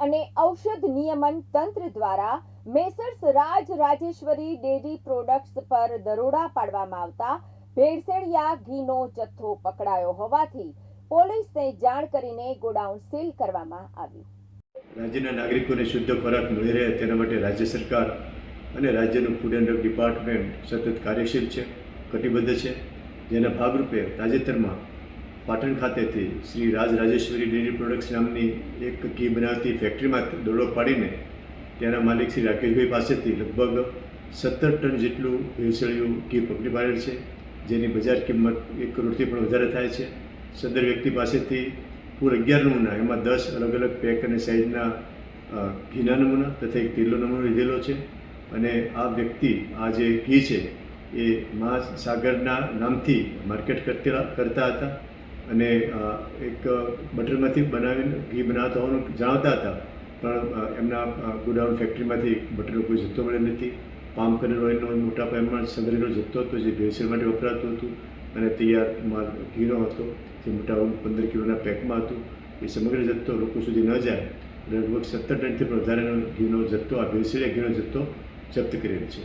અને ઔષધ નિયમન તંત્ર દ્વારા messrs Raj Rajeshwari dairy products પર દરોડા પાડવામાં આવતા ભેળસેળિયા ઘીનો જથ્થો પકડાયો હોવાથી પોલીસને જાણ કરીને ગોડાઉન સીલ કરવામાં આવ્યું. રાજ્યના નાગરિકોને શુદ્ધ ખોરાક મળી રહે તેના માટે રાજ્ય સરકાર અને રાજ્યનું ફૂડ એન્ડ ડિપાર્ટમેન્ટ સતત કાર્યશીલ છે, કટિબદ્ધ છે. જેના ભાગરૂપે તાજેતરમાં પાટણ ખાતેથી શ્રી રાજ રાજેશ્વરી ડેરી પ્રોડક્ટ્સ નામની એક ઘી બનાવતી ફેક્ટરીમાં દોડો પાડીને તેના માલિક શ્રી રાકેશભાઈ પાસેથી લગભગ સત્તર ટન જેટલું ભેળસેળિયું ઘી પકડી પાડેલ છે, જેની બજાર કિંમત એક કરોડથી પણ વધારે થાય છે. સદર વ્યક્તિ પાસેથી કુલ અગિયાર નમૂના, એમાં દસ અલગ અલગ પેક અને સાઇઝના ઘીના નમૂના તથા એક તેલનો નમૂનો લીધેલો છે. અને આ વ્યક્તિ, આ જે ઘી છે, એ મહાસાગરના નામથી માર્કેટ કરતા હતા. અને એક બટરમાંથી બનાવીને ઘી બનાવતા હોવાનું જાણતા હતા. પણ એમના ગોડાઉન ફેક્ટરીમાંથી બટરનો કોઈ જથ્થો મળ્યો નથી. પામ કરેલ ઓઇલનો મોટા પ્રમાણમાં સંગ્રહેલો જથ્થો હતો જે ભેળસેળ માટે વપરાતું હતું અને તૈયાર માલ ઘીનો હતો જે મોટા પંદર કિલોના પેકમાં હતું. એ સમગ્ર જથ્થો લોકો સુધી ન જાય લગભગ સત્તર ટનથી પણ વધારેનો ઘીનો જથ્થો, આ ભેળસેળિયા ઘીનો જથ્થો જપ્ત કરેલ છે.